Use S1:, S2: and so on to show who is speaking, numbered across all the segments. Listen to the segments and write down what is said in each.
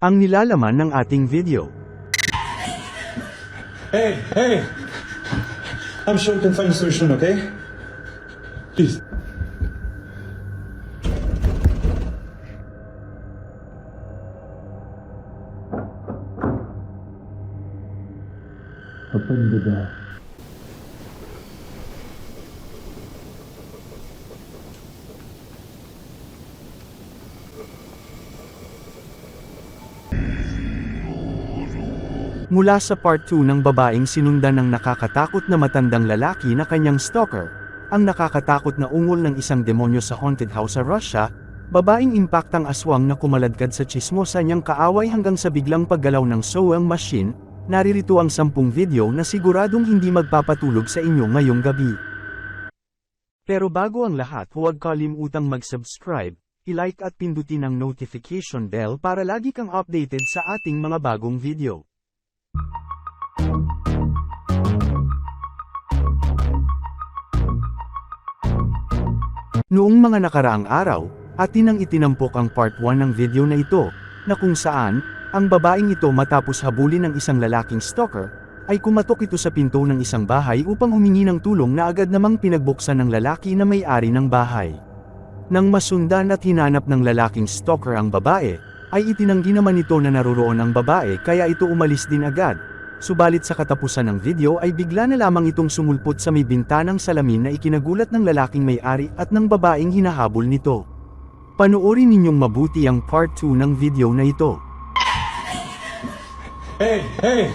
S1: Ang nilalaman ng ating video.
S2: Hey, hey! I'm sure we can find a solution, okay? Please. Open the door.
S1: Mula sa part 2 ng babaeng sinundan ng nakakatakot na matandang lalaki na kanyang stalker, ang nakakatakot na ungol ng isang demonyo sa haunted house sa Russia, babaeng impaktang aswang na kumaladkad sa chismosa niyang kaaway hanggang sa biglang paggalaw ng sewing machine, naririto ang sampung video na siguradong hindi magpapatulog sa inyo ngayong gabi. Pero bago ang lahat huwag kalimutang mag-subscribe, i-like at pindutin ang notification bell para lagi kang updated sa ating mga bagong video. Noong mga nakaraang araw, atin ang itinampok ang part 1 ng video na ito, na kung saan, ang babaeng ito matapos habulin ng isang lalaking stalker, ay kumatok ito sa pinto ng isang bahay upang humingi ng tulong na agad namang pinagbuksan ng lalaki na may-ari ng bahay. Nang masundan at hinanap ng lalaking stalker ang babae, ay itinanggi naman ito na naruroon ang babae kaya ito umalis din agad. Subalit sa katapusan ng video ay bigla na lamang itong sumulpot sa may bintanang salamin na ikinagulat ng lalaking may-ari at ng babaeng hinahabol nito. Panoorin ninyong mabuti ang part 2 ng video na ito.
S2: Hey, hey!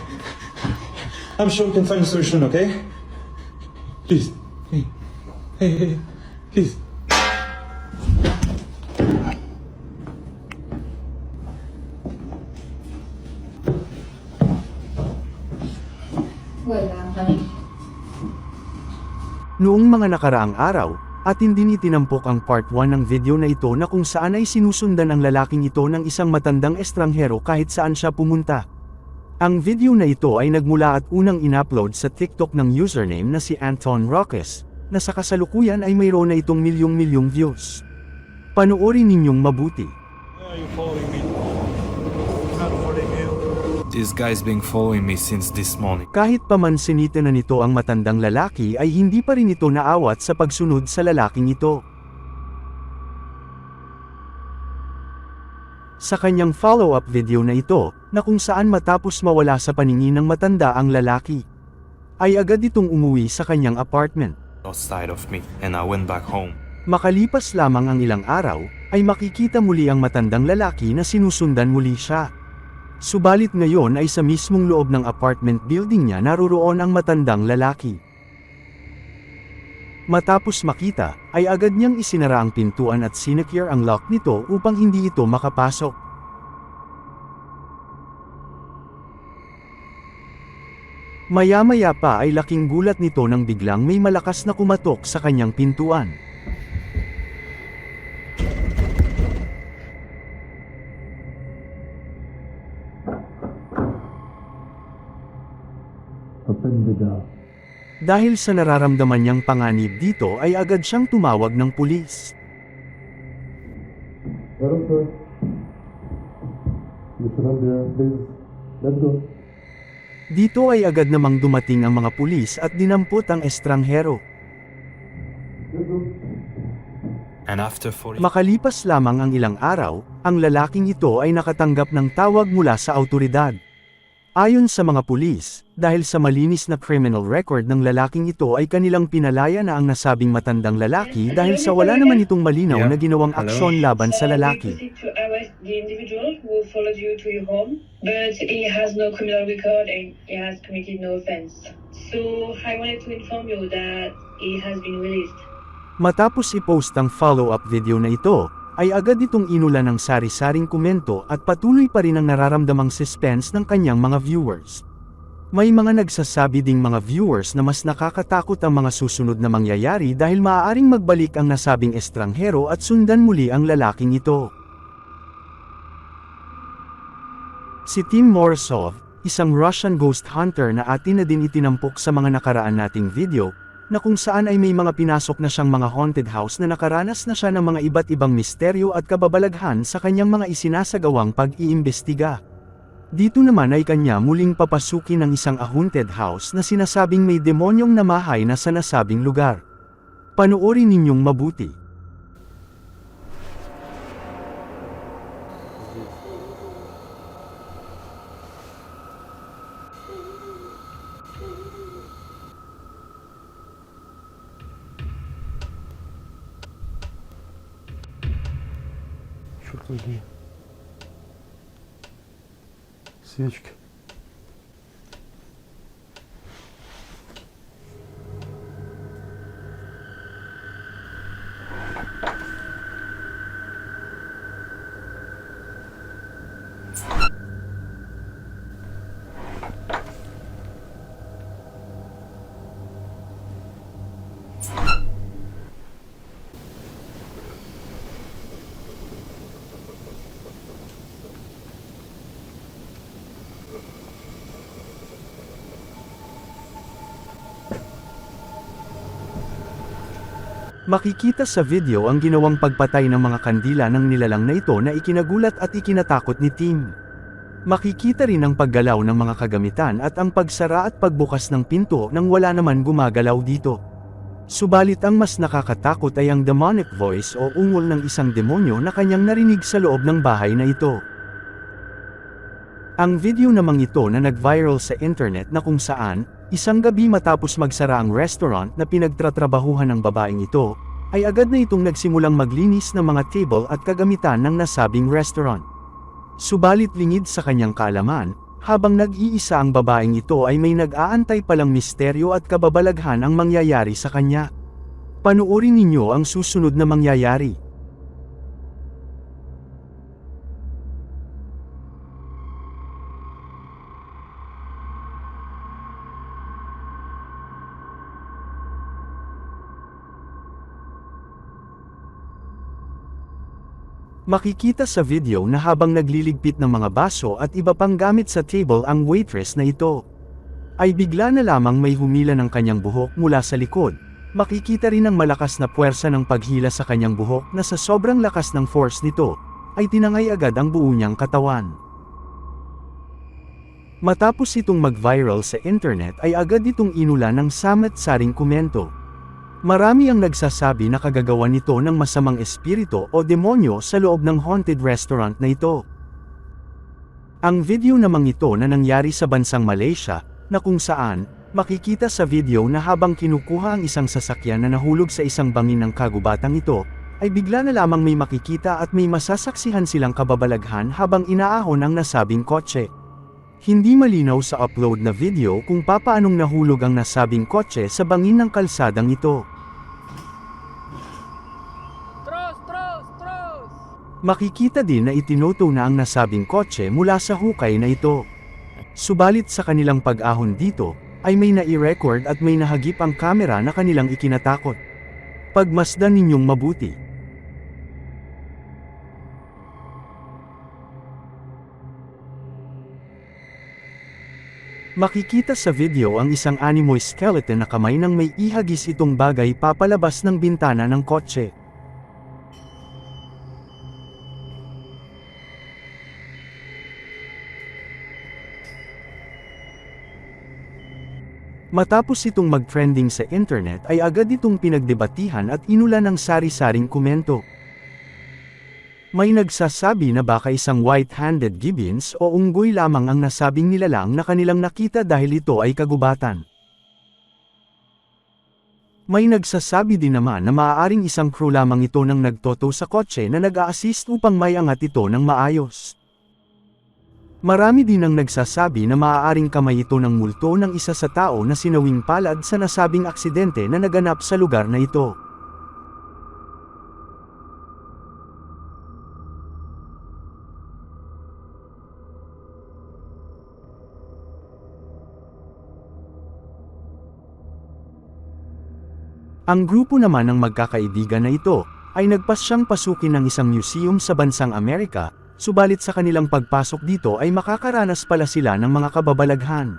S2: I'm sure we can find a solution, okay? Please. Hey, hey, hey, please.
S1: Noong mga nakaraang araw, atin din itinampok ang part 1 ng video na ito na kung saan ay sinusundan ang lalaking ito ng isang matandang estranghero kahit saan siya pumunta. Ang video na ito ay nagmula at unang inupload sa TikTok ng username na si Anton Roques, na sa kasalukuyan ay mayroon na itong milyong-milyong views. Panoorin ninyong mabuti.
S2: Why are you following me? I'm not following you.
S3: This guy's been following me since this morning.
S1: Kahit pamansinita na nito ang matandang lalaki ay hindi pa rin ito naawat sa pagsunod sa lalaking ito. Sa kanyang follow-up video na ito, na kung saan matapos mawala sa paningin ng matanda ang lalaki, ay agad itong umuwi sa kanyang apartment.
S3: Outside of me, and I went back home.
S1: Makalipas lamang ang ilang araw, ay makikita muli ang matandang lalaki na sinusundan muli siya. Subalit ngayon ay sa mismong loob ng apartment building niya naruroon ang matandang lalaki. Matapos makita, ay agad niyang isinara ang pintuan at sinecure ang lock nito upang hindi ito makapasok. Maya-maya pa ay laking gulat nito nang biglang may malakas na kumatok sa kanyang pintuan. Dahil sa nararamdaman niyang panganib dito ay agad siyang tumawag ng pulis.
S2: Hello, sir. Listen up there, please. Let's go.
S1: Dito ay agad namang dumating ang mga pulis at dinampot ang estranghero.
S3: And after 40
S1: Makalipas lamang ang ilang araw, ang lalaking ito ay nakatanggap ng tawag mula sa autoridad. Ayon sa mga pulis, dahil sa malinis na criminal record ng lalaking ito ay kanilang pinalaya na ang nasabing matandang lalaki dahil sa wala naman itong malinaw
S3: Yeah.
S1: na ginawang
S3: Hello?
S1: aksyon laban sa lalaki.
S4: We proceed to arrest the individual who followed you to your home, but he has no criminal record and he has committed no offense. So I wanted to inform you that he has been released.
S1: Matapos i-post ang follow-up video na ito, ay agad itong inulan ng sari-saring komento at patuloy pa rin ang nararamdamang suspense ng kanyang mga viewers. May mga nagsasabi ding mga viewers na mas nakakatakot ang mga susunod na mangyayari dahil maaaring magbalik ang nasabing estranghero at sundan muli ang lalaking ito. Si Tim Morsov, isang Russian ghost hunter na atin na din itinampok sa mga nakaraan nating video, na kung saan ay may mga pinasok na siyang mga haunted house na nakaranas na siya ng mga iba't ibang misteryo at kababalaghan sa kanyang mga isinasagawang pag-iimbestiga. Dito naman ay kanya muling papasukin ng isang haunted house na sinasabing may demonyong namahay na sa nasabing lugar. Panoorin ninyong mabuti. Makikita sa video ang ginawang pagpatay ng mga kandila ng nilalang na ito na ikinagulat at ikinatakot ni Tim. Makikita rin ang paggalaw ng mga kagamitan at ang pagsara at pagbukas ng pinto nang wala naman gumagalaw dito. Subalit ang mas nakakatakot ay ang demonic voice o ungol ng isang demonyo na kanyang narinig sa loob ng bahay na ito. Ang video namang ito na nag-viral sa internet na kung saan, isang gabi matapos magsara ang restaurant na pinagtratrabahuhan ng babaeng ito, ay agad na itong nagsimulang maglinis ng mga table at kagamitan ng nasabing restaurant. Subalit lingid sa kanyang kaalaman, habang nag-iisa ang babaeng ito ay may nag-aantay palang misteryo at kababalaghan ang mangyayari sa kanya. Panuorin ninyo ang susunod na mangyayari. Makikita sa video na habang nagliligpit ng mga baso at iba pang gamit sa table ang waitress na ito. Ay bigla na lamang may humila ng kanyang buhok mula sa likod. Makikita rin ang malakas na puwersa ng paghila sa kanyang buhok na sa sobrang lakas ng force nito, ay tinangay agad ang buo niyang katawan. Matapos itong mag-viral sa internet ay agad itong inula ng samat-saring komento. Marami ang nagsasabi na kagagawa nito ng masamang espiritu o demonyo sa loob ng haunted restaurant na ito. Ang video namang ito na nangyari sa bansang Malaysia, na kung saan, makikita sa video na habang kinukuha ang isang sasakyan na nahulog sa isang bangin ng kagubatang ito, ay bigla na lamang may makikita at may masasaksihan silang kababalaghan habang inaahon ang nasabing kotse. Hindi malinaw sa upload na video kung papaanong nahulog ang nasabing kotse sa bangin ng kalsadang ito. Makikita din na itinoto na ang nasabing kotse mula sa hukay na ito. Subalit sa kanilang pag-ahon dito, ay may nai-record at may nahagip ang kamera na kanilang ikinatakot. Pagmasdan ninyong mabuti. Makikita sa video ang isang animoy skeleton na kamay nang may ihagis itong bagay papalabas ng bintana ng kotse. Matapos itong mag-trending sa internet ay agad itong pinagdebatihan at inula ng sari-saring komento. May nagsasabi na baka isang white-handed gibbons o unggoy lamang ang nasabing nilalang na kanilang nakita dahil ito ay kagubatan. May nagsasabi din naman na maaaring isang crew lamang ito nang nagtoto sa kotse na nag-a-assist upang may angat ito ng maayos. Marami din ang nagsasabi na maaaring kamay ito ng multo ng isa sa tao na sinawing palad sa nasabing aksidente na naganap sa lugar na ito. Ang grupo naman ng magkakaibigan na ito, ay nagpasyang pasukin ng isang museum sa bansang Amerika, subalit sa kanilang pagpasok dito ay makakaranas pala sila ng mga kababalaghan.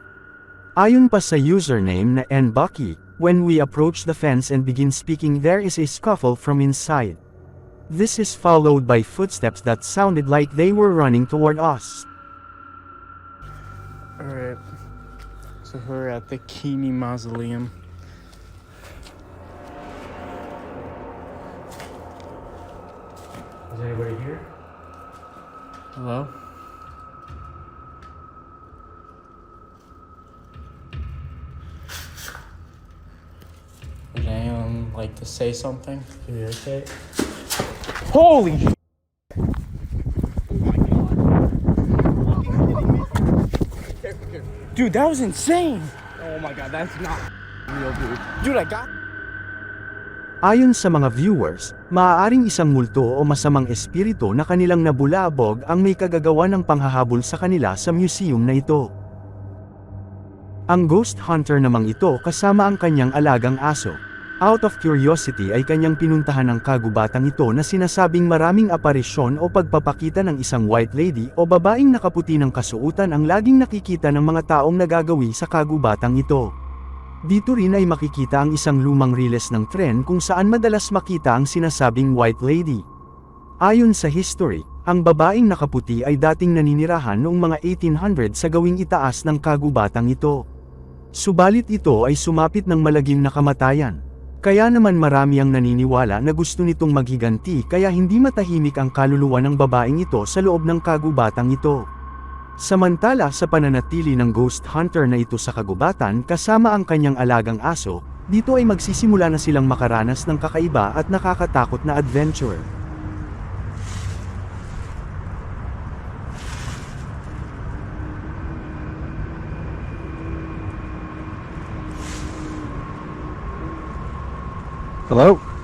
S1: Ayon pa sa username na nbucky, When we approach the fence and begin speaking there is a scuffle from inside. This is followed by footsteps that sounded like they were running toward us.
S5: Alright. So we're at the Kini Mausoleum.
S6: Is anybody here?
S5: Hello? Would anyone like to say something?
S6: Communicate.
S5: Holy sh- Dude, that was insane! Oh my god, that's not real, dude. Dude, I got
S1: Ayon sa mga viewers, maaaring isang multo o masamang espiritu na kanilang nabulabog ang may kagagawa ng panghahabol sa kanila sa museum na ito. Ang ghost hunter namang ito kasama ang kanyang alagang aso. Out of curiosity ay kanyang pinuntahan ang kagubatang ito na sinasabing maraming aparisyon o pagpapakita ng isang white lady o babaeng nakaputi ng kasuutan ang laging nakikita ng mga taong nagagawi sa kagubatang ito. Dito rin ay makikita ang isang lumang riles ng tren kung saan madalas makita ang sinasabing white lady. Ayon sa history, ang babaeng nakaputi ay dating naninirahan noong mga 1800 sa gawing itaas ng kagubatang ito. Subalit ito ay sumapit ng malagim na kamatayan. Kaya naman marami ang naniniwala na gusto nitong maghiganti kaya hindi matahimik ang kaluluwa ng babaeng ito sa loob ng kagubatang ito. Samantala sa pananatili ng ghost hunter na ito sa kagubatan kasama ang kanyang alagang aso, dito ay magsisimula na silang makaranas ng kakaiba at nakakatakot na adventure.
S6: Hello?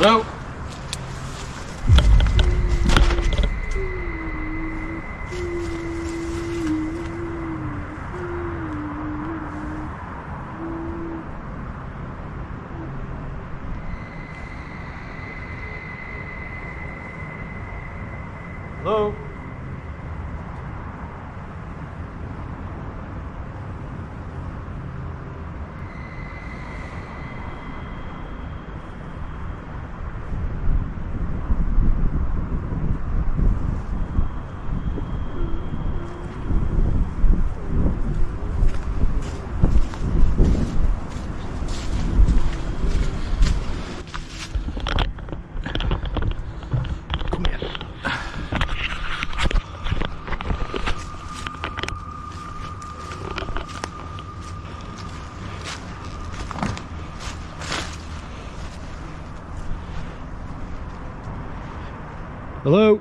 S6: Nope. Hello? Hello?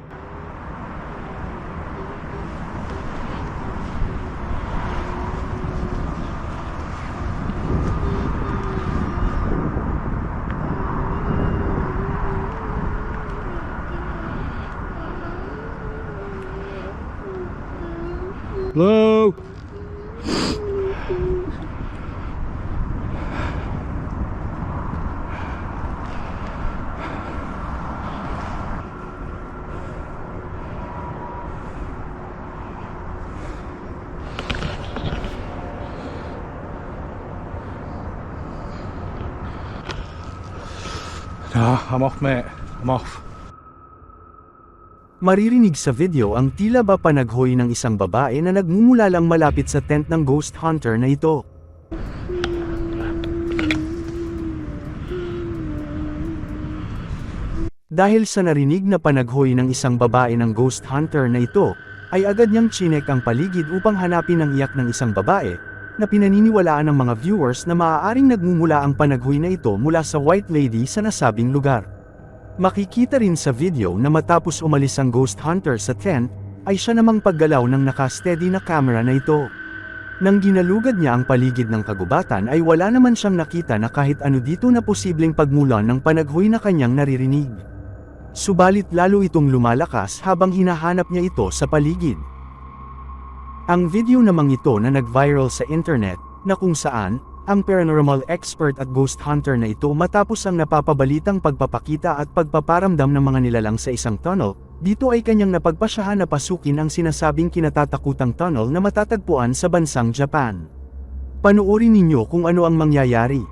S6: Hello? I'm off, mate. I'm off.
S1: Maririnig sa video ang tila ba panaghoy ng isang babae na nagmumulalang malapit sa tent ng ghost hunter na ito. Dahil sa narinig na panaghoy ng isang babae ng ghost hunter na ito, ay agad niyang chinek ang paligid upang hanapin ang iyak ng isang babae na pinaniniwalaan ng mga viewers na maaaring nagmumula ang panaghoy na ito mula sa white lady sa nasabing lugar. Makikita rin sa video na matapos umalis ang ghost hunter sa tent, ay siya namang paggalaw ng naka-steady na camera na ito. Nang ginalugad niya ang paligid ng kagubatan ay wala naman siyang nakita na kahit ano dito na posibleng pagmulan ng panaghoy na kanyang naririnig. Subalit lalo itong lumalakas habang hinahanap niya ito sa paligid. Ang video namang ito na nag-viral sa internet, na kung saan, ang paranormal expert at ghost hunter na ito matapos ang napapabalitang pagpapakita at pagpaparamdam ng mga nilalang sa isang tunnel, dito ay kanyang napagpasyahan na pasukin ang sinasabing kinatatakutang tunnel na matatagpuan sa bansang Japan. Panuorin ninyo kung ano ang mangyayari.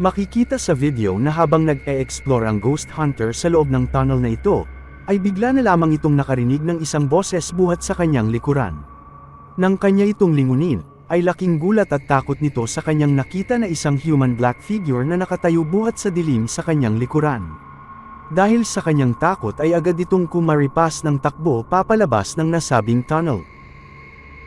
S1: Makikita sa video na habang nag-e-explore ang ghost hunter sa loob ng tunnel na ito, ay bigla na lamang itong nakarinig ng isang boses buhat sa kanyang likuran. Nang kanya itong lingunin, ay laking gulat at takot nito sa kanyang nakita na isang human black figure na nakatayo buhat sa dilim sa kanyang likuran. Dahil sa kanyang takot ay agad itong kumaripas ng takbo papalabas ng nasabing tunnel.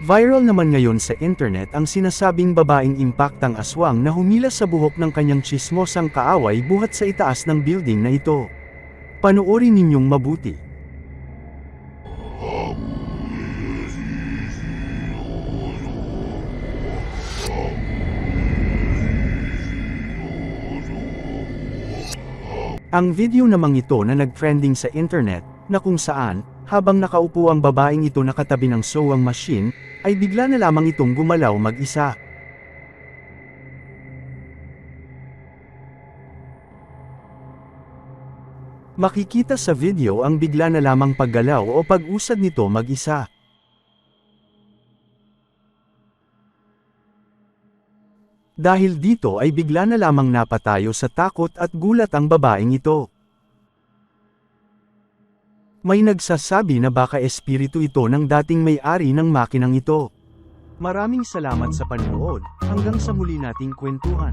S1: Viral naman ngayon sa internet ang sinasabing babaeng impaktang aswang na humila sa buhok ng kanyang chismosang kaaway buhat sa itaas ng building na ito. Panoorin ninyong mabuti. Ang video namang ito na nag-trending sa internet, na kung saan, habang nakaupo ang babaeng ito nakatabi ng sewing machine, ay bigla na lamang itong gumalaw mag-isa. Makikita sa video ang bigla na lamang paggalaw o pag-usad nito mag-isa. Dahil dito ay bigla na lamang napatayo sa takot at gulat ang babaeng ito. May nagsasabi na baka espiritu ito ng dating may-ari ng makinang ito. Maraming salamat sa panonood, hanggang sa muli nating kwentuhan.